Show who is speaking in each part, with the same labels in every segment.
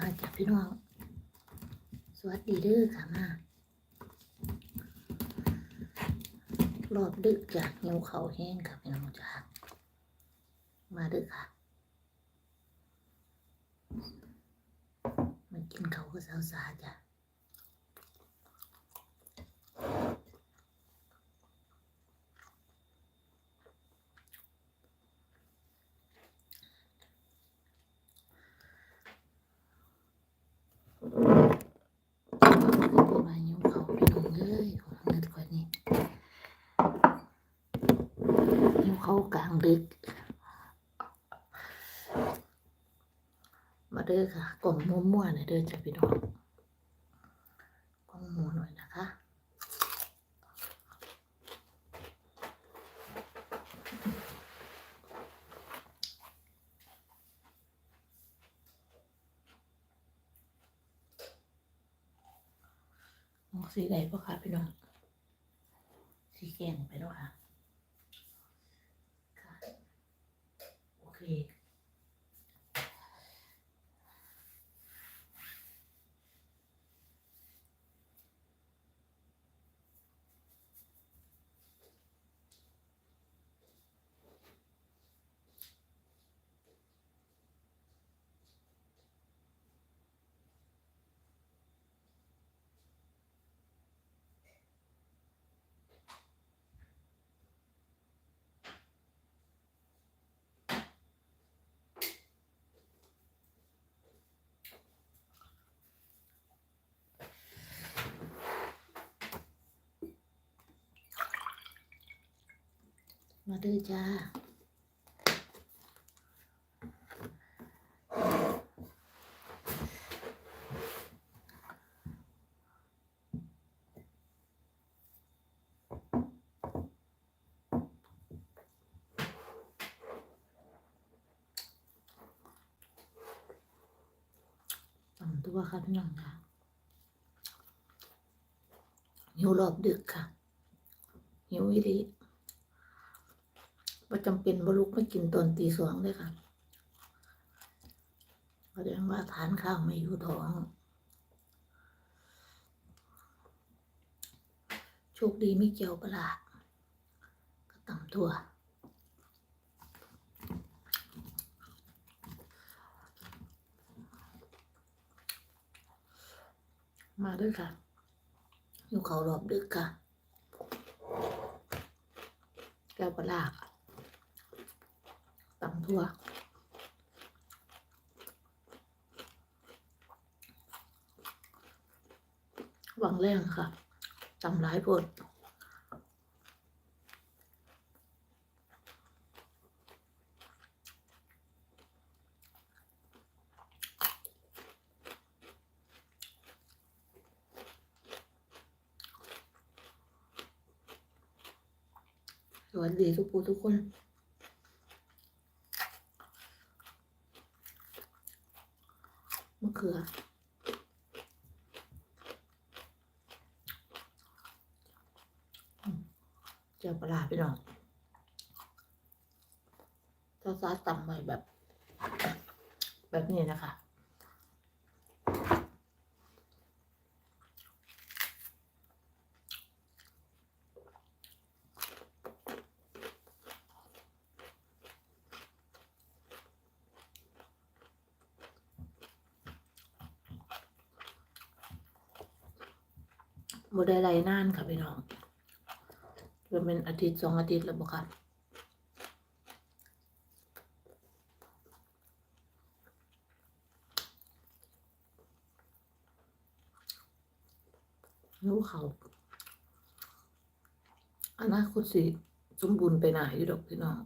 Speaker 1: ค่ะจากพี่น้อง สวัสดีเด้อค่ะมารอบดึกจากหิวเขาวแห้งค่ะพี่น้องจ้ามาดึกค่ะมากินเขาวก็สาวสาจ้ะคือมาหิวเขาวพี่น้องเอ้ยของเงินกว่านี้หิวเขาวก ลึก มาเด้อค่ะกล่องมั่วๆหน่อยเด้อจ้ะพี่น้องกล่องหมูหน่อยนะคะ มองสีใดปะคะพี่น้อง สีแกงไปแล้วค่ะ ค่ะ โมาเด้อจ้าตัวค่ะพี่น้องค่ะหิวรอบดึกค่ะ หิวอีหลีว่าจำเป็นว่าลุกไม่กิน ตอนตีสองเลยค่ะแสดงว่าทานข้าวไม่อยู่ท้อง โชคดีไม่เกี่ยวประหลาดก็ตำทั่วมาด้วยค่ะ อยู่เขารอบดึกค่ะแก้วปลาร้าค่ะ ตำทั่วหวังแรงค่ะตำหลายปดสวัสดีทุกผู้ทุกคน มะเขือ เจียวปลาพี่น้องซาซาตำใหม่แบบ แบบนี้นะคะ โมได้ไรนานค่ะพี่น้องจะเป็นอาทิตย์สองอาทิตย์แล้วบ่ค่ะรู้เขาอนาคตสิสมบูรณ์ไปหนาอยู่ดอกพี่น้อง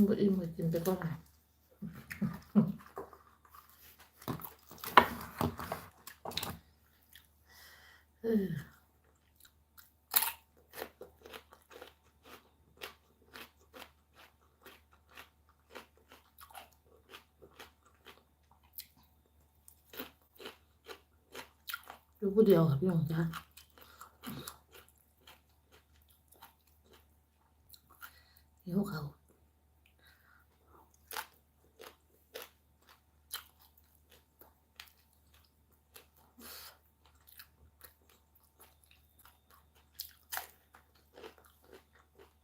Speaker 1: นบ่อิ่มก็กินไปก่อนค่ะเอออยู่ผู้เดียวค่ะพี่หงจ้าหิวเขา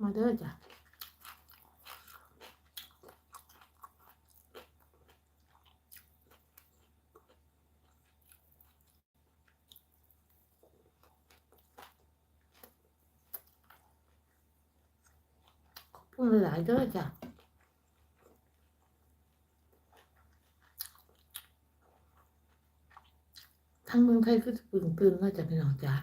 Speaker 1: อจ้ะขอบคุณหลายเด้อจ้ะทั้งเมืองไทยก็จะปึงตื่นแล้วจ้ะพี่น้องจ้ะ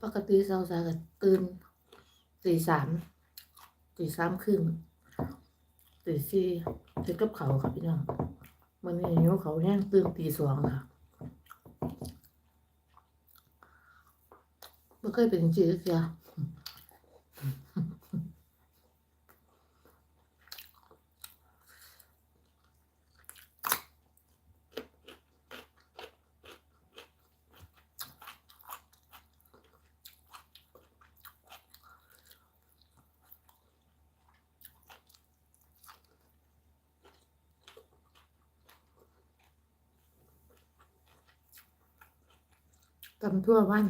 Speaker 1: ป กติเช้าๆก็ตื่นตีสามตีสามครึ่งตีสี่เฮ็ดกับเขาค่ะพี่น้องมันนี่หิวเขาแห้งตื่นตีสองค่ะไม่เคยเป็นจีเสีย ตำทั่ววัน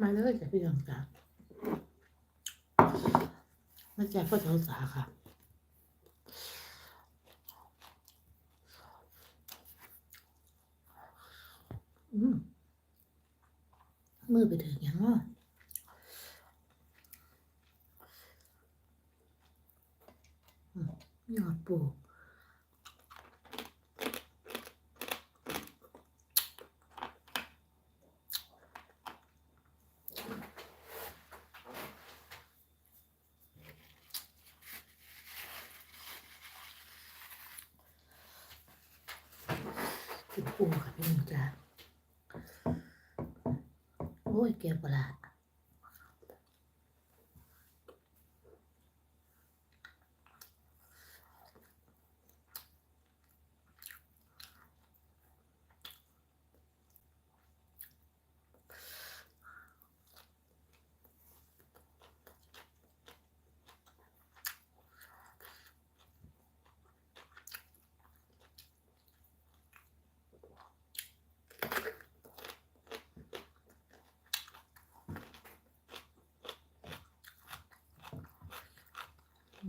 Speaker 1: มาเลยจ้ะพี่น้องจ้ะมาแจกพ่อเจ้าสาค่ะ อืม มือไปถึงยังอะอืมยอดปูกปูค่ะพี่หนุ่มจ้า โอ้ โ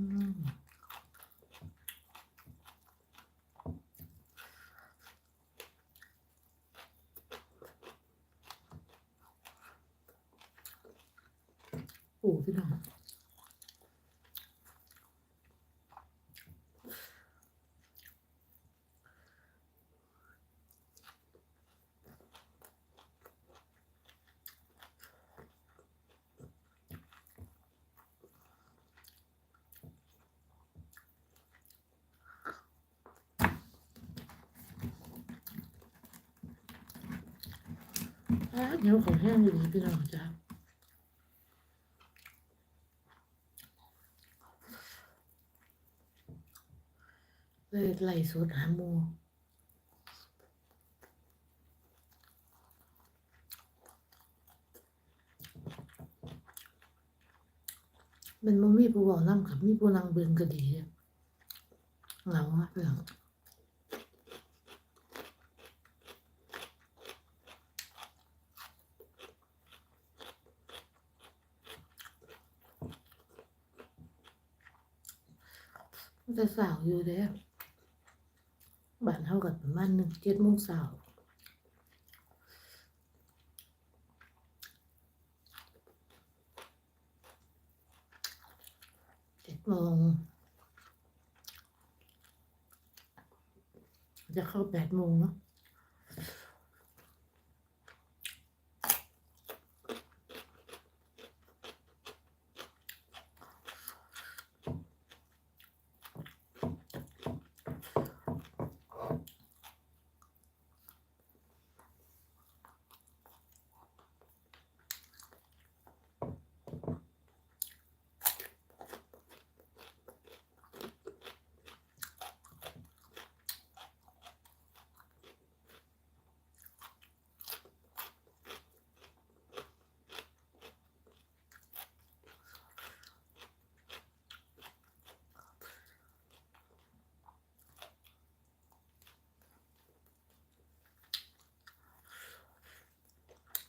Speaker 1: อ้พี่น้อง อะเดี๋ยวของแห้งอยู่นี่พี่น้องจ้าเลยไหลสุดหามูมันบ่มีผู้บอกนำกับมีผู้นั่งเบิ่งก็ดีเหงาอะเรื่อน จะสาวอยู่เด้บ้านเฮาก็ประมาณหนึ่งเจ็ดโมงเช้าเจ็ดโมงจะเข้าแปดโมงเนาะ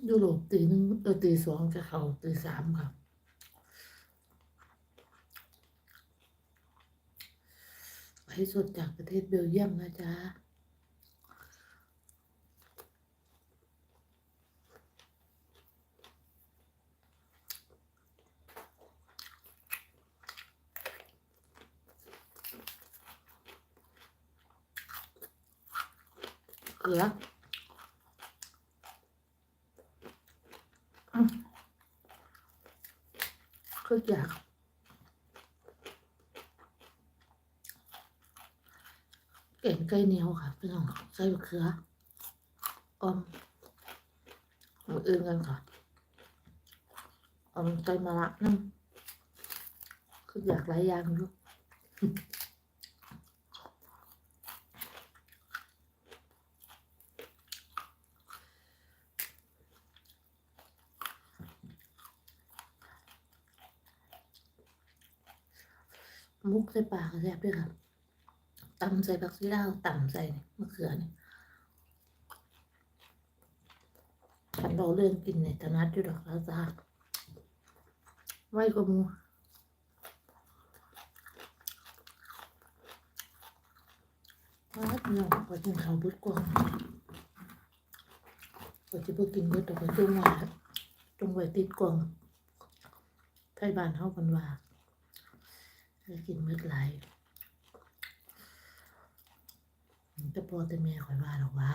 Speaker 1: ยุโรปตีหนึ่งเออตีสองจะเข้าตีสามครับให้สดจากประเทศเบลเยียมนะจ๊ะ เกลืออืมคืออยากเก่งไก่เหนียวค่ะพี่น้อง ใส่มะเขือออมเอาอื่นกันค่ะอมใส่มะระน้ำคืออยากหลายอย่างอยู่มุกใส่ปากแซ่บด้วยค่ะ ตำใส่ผักซีลาวตำใส่มะเขือเนี่ยฉันเราเรื่องกินในถนัดอยู่ดอกแล้วจ้าไว้ก็มูมาเนาะพอกินข้าวบุดกวางพอจะไปกินเบุดแต่ก็จงไว้จงไว้ติดกล่องไทยบ้านเฮากันว่าเคยกินเมื่อไร แต่พ่อแต่แม่คอยว่าหรอกว่า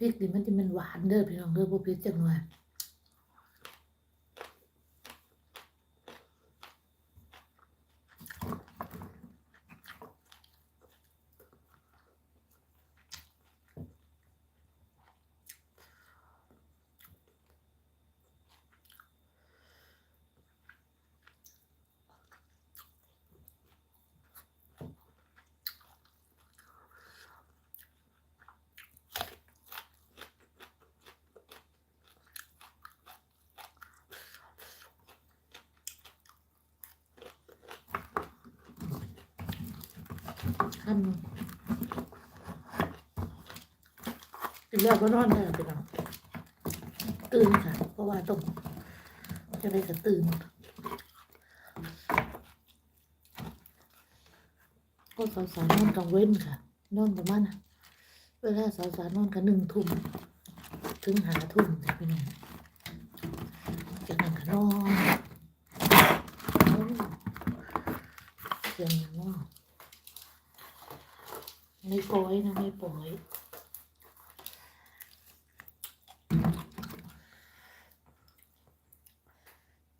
Speaker 1: พริกนี่มันจะมันหวานเด้อพี่น้องเด้อบ่เผ็ดจังหว่า ขั้นงกินแล้วก็นอนได้พี่น้องตื่นค่ะ เพราะว่าต้องจะได้ก็ตื่นก็สาวสาวนอนกลางเว้นค่ะ นอนประมาณเวลาสาวสาวนอนกันหนึ่งทุ่มถึงหาทุ่มค่ะพี่น้องจากนั้นก็นอนอ้เสียงนอน ไม่ปล่อยนะไม่ปล่อย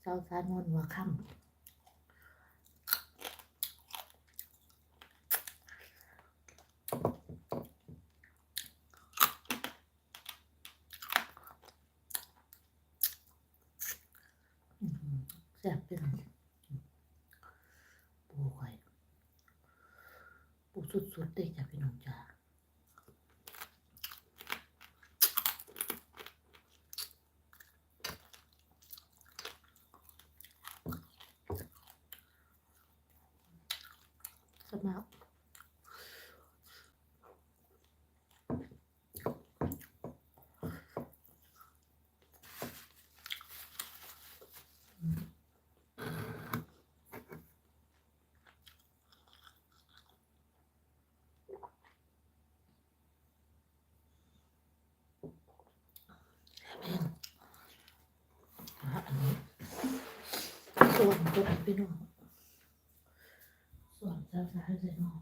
Speaker 1: เจ้าสานวนหัวค่ำอื้อหือแซ่บเป็นปูไข่ปูสุดๆเลยจ้ะพี่น้องจ้า สำหรับแม่นอะอันนี้ส่วนตัวพี่น้อง ส่วนสาสาวใส่หม้อ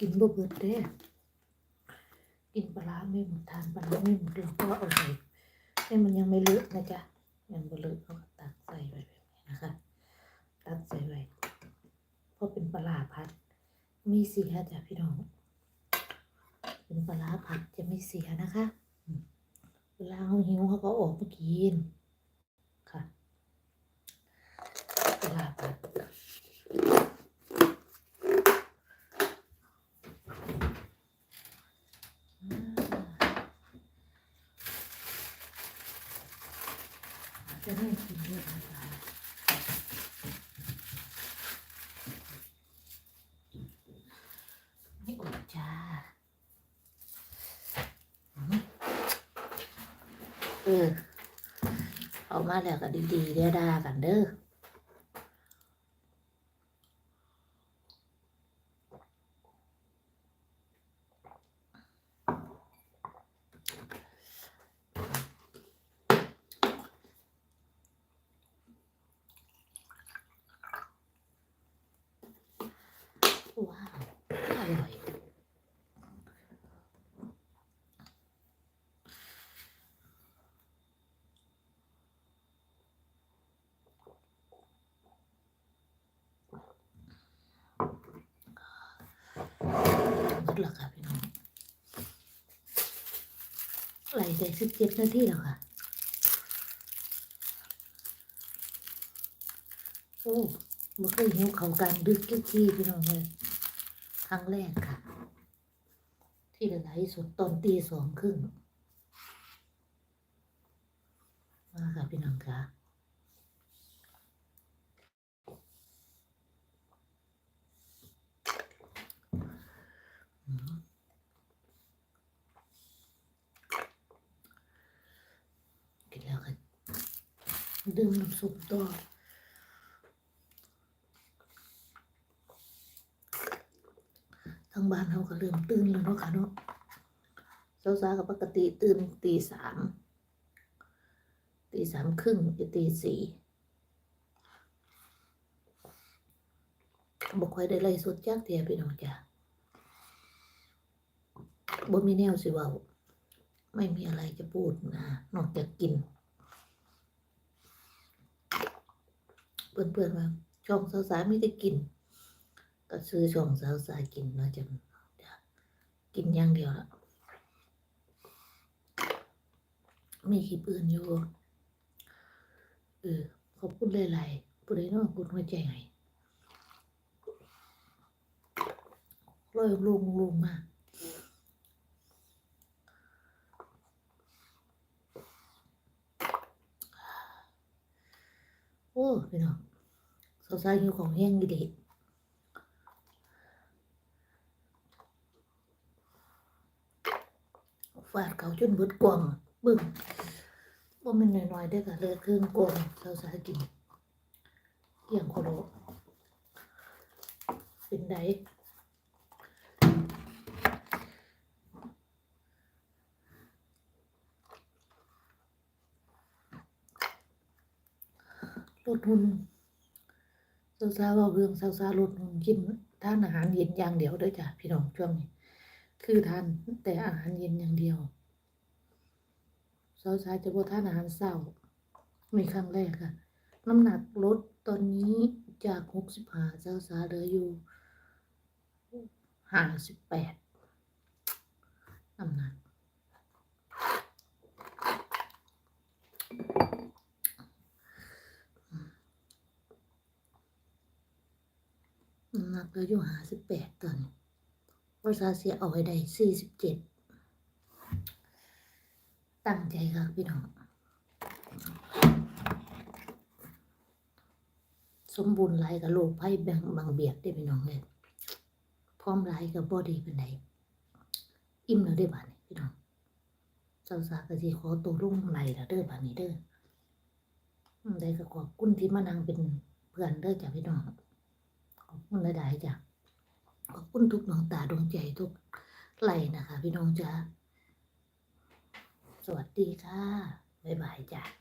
Speaker 1: กินบ่เบิดเด้กินปลาไม่หมดทานปลาไม่หมดเราก็เอาใส่ให้มันยังไม่เลอะนะจ๊ะยังบ่เลอะเราก็ตักใส่ไว้แบบนี้นะคะตักใส่ไว้เพราะเป็นปลาร้าพัดมีเสียจ้ะพี่น้อง เป็นปลาผัดจะไม่เสียนะคะ เวลาเขาหิวเขาก็ออกมากินค่ะปลาปัดจะได้กินด้วยนะคะ ไม่อดจ้าอืมเออเอามาแล้วก็ดีๆเดี๋ยวด่ากันเด้อว้าวอร่อย หมดแล้วค่ะพี่น้อง ได้สิบเจ็ดนาทีแล้วค่ะ โอ้ไม่เคยหิวเขากลางดึกกี่ทีพี่น้องเลยครั้งแรกค่ะ ที่ไหลฟ์สดตอนตีสองครึ่งมาค่ะพี่น้องค่ะ อืมกินแล้วก็ ดื่มน้ำซุปต่อทางบ้านเขาก็เริ่มตื่นแล้วเนาะค่ะเนาะสาวๆกับปกติตื่นตีสามตีสามครึ่งจะตีสี่บอกค่อยได้ไล่สดจักเทียพี่น้องจ้ะบ่มีแนวสิเว้าไม่มีอะไรจะพูดนะ นอกจากกิน เพื่อนๆว่าช่องสาวสามีแต่กิน ก็ซื้อช่องสาวสากินเนาะจะจะกินอย่างเดียวละมีคลิปอื่นอยู่เออขอบคุณหลายๆผู้ใดน้องคุณหัวใจให้ร้อยลุงลุงมาโอ้พี่น้อง สาวๆอยู่ของแห้งดีเด็ฟาดเขาจนเบิดกวางบึ้งว่ามันน้อยๆได้อค่ะเลยเครื่องกวางสาวๆกินเกี่ยงโคโลเป็นไดลดหุ่น สาวๆเอาเรื่องสาวๆลดนกินทานอาหารเย็นอย่างเดียวด้วยจ้ะพี่น้องช่วงนี้ คือทานแต่อาหารเย็นอย่างเดียวสาวๆจะบ่ทานอาหารเช้ามีครั้งแรกค่ะ น้ำหนักลดตอนนี้จากหกสิบห้าสาวๆเหลืออยู่ห้าสิบแปดน้ำหนัก หนักเหลืออยู่ห้าสิบแปดตอนนี้ภาษาเสียเอาไว้ได้สี่สิบเจ็ดตั้งใจค่ะพี่น้องสมบูรณ์หลายกับโรคภัยแบ่งบางเบียดได้พี่น้องเลยพร้อมหลายกับบอดีเป็นไหนอิ่มแล้วได้อบานพี่น้องสาสากะสิขอตัวรุ่งไหลแล้วเด้อบาดนี้เด้อได้ก็ขอบคุณที่มานั่งเป็นเพื่อนเด้อจ้ะพี่น้อง ขอบคุณหลายๆจ้ะขอบคุณทุกดวงตาดวงใจทุกไหลนะคะ พี่น้องจ้าสวัสดีค่ะ บ๊ายบายจ้ะ